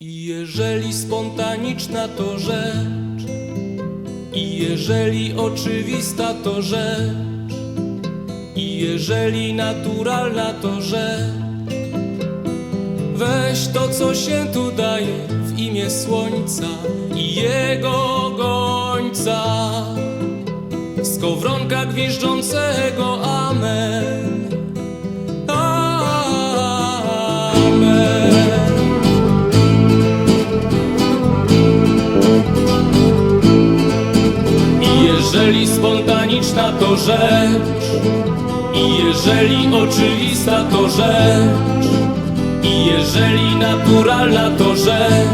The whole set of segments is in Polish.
I jeżeli spontaniczna to rzecz, i jeżeli oczywista to rzecz, i jeżeli naturalna to rzecz, weź to, co się tu daje w imię słońca i jego gońca. Skowronka gwiżdżącego amen. Jeżeli spontaniczna to rzecz, i jeżeli oczywista to rzecz, i jeżeli naturalna to rzecz,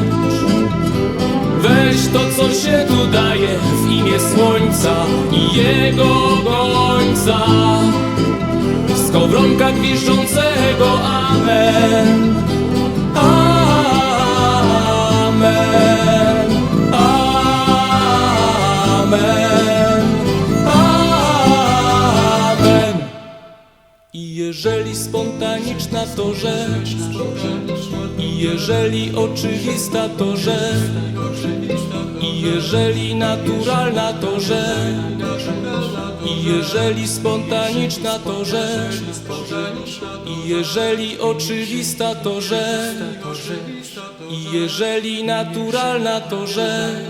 weź to, co się tu daje w imię słońca i jego gońca. Skowronka gwiżdżącego amen. I jeżeli spontaniczna to rzecz, i jeżeli oczywista to rzecz, i jeżeli naturalna to rzecz, i jeżeli spontaniczna to rzecz, i jeżeli oczywista to rzecz, i jeżeli naturalna to rzecz.